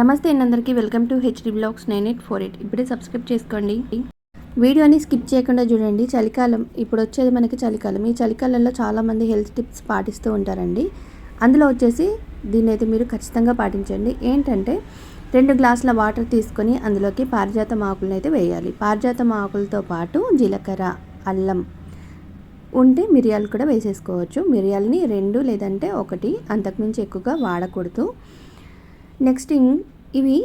నమస్తే అందరికీ welcome to HD blogs nine eight four eight. ఇప్పుడే సబ్స్క్రైబ్ చేసుకోండి. వీడియోని స్కిప్ చేయకుండా చూడండి. చలికాలం ఇప్పుడు వచ్చేది మనకి చలికాలం. ఈ చలికాలంలో చాలామంది హెల్త్ టిప్స్ పాటిస్తూ ఉంటారండి. అందులో వచ్చేసి దీన్ని అయితే మీరు ఖచ్చితంగా పాటించండి. ఏంటంటే రెండు గ్లాసుల వాటర్ తీసుకొని అందులోకి పారిజాతం ఆకులను అయితే వేయాలి. పారిజాతం ఆకులతో పాటు జీలకర్ర అల్లం ఉంటే మిరియాలు కూడా వేసేసుకోవచ్చు. మిరియాలని రెండు లేదంటే ఒకటి అంతకుమించి ఎక్కువగా వాడకూడదు. నెక్స్ట్ ఇవి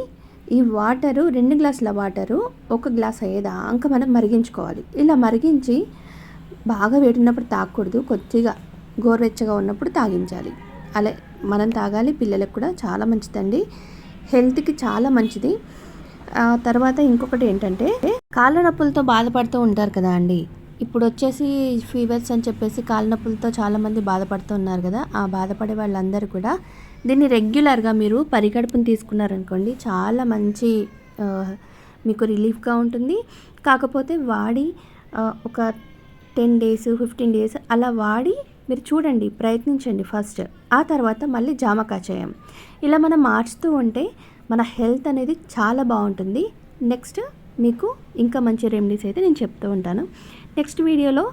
ఈ వాటరు రెండు గ్లాసుల వాటరు ఒక గ్లాస్ అయ్యేదాకా మనం మరిగించుకోవాలి. ఇలా మరిగించి బాగా వేడినప్పుడు తాగకూడదు కొద్దిగా గోరువెచ్చగా ఉన్నప్పుడు తాగించాలి. అలా మనం తాగాలి పిల్లలకు కూడా చాలా మంచిదండి. హెల్త్కి చాలా మంచిది. తర్వాత ఇంకొకటి ఏంటంటే కాళ్ళ నొప్పులతో బాధపడుతూ ఉంటారు కదా అండి. ఇప్పుడు వచ్చేసి ఫీవర్స్ అని చెప్పేసి కాళ్ళనొప్పులతో చాలామంది బాధపడుతూ ఉన్నారు కదా. ఆ బాధపడే వాళ్ళందరూ కూడా దీన్ని రెగ్యులర్గా మీరు పరిగడుపుని తీసుకున్నారనుకోండి చాలా మంచి మీకు రిలీఫ్గా ఉంటుంది. కాకపోతే వాడి ఒక టెన్ డేస్ ఫిఫ్టీన్ డేస్ అలా వాడి మీరు చూడండి ప్రయత్నించండి ఫస్ట్. ఆ తర్వాత మళ్ళీ జామకాచయం ఇలా మనం మార్చుతూ ఉంటే మన హెల్త్ అనేది చాలా బాగుంటుంది. నెక్స్ట్ మీకు ఇంకా మంచి రెమెడీస్ అయితే నేను చెప్తూ ఉంటాను. నెక్స్ట్ వీడియోలో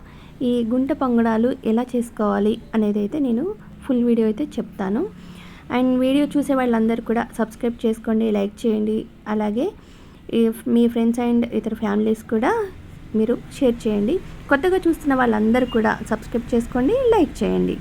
ఈ గుంట పొంగడాలు ఎలా చేసుకోవాలి అనేది అయితే నేను ఫుల్ వీడియో అయితే చెప్తాను. అండ్ వీడియో చూసే వాళ్ళందరూ కూడా సబ్స్క్రైబ్ చేసుకోండి లైక్ చేయండి. అలాగే మీ ఫ్రెండ్స్ అండ్ ఇతర ఫ్యామిలీస్ కూడా మీరు షేర్ చేయండి. కొత్తగా చూస్తున్న వాళ్ళందరూ కూడా సబ్స్క్రైబ్ చేసుకోండి లైక్ చేయండి.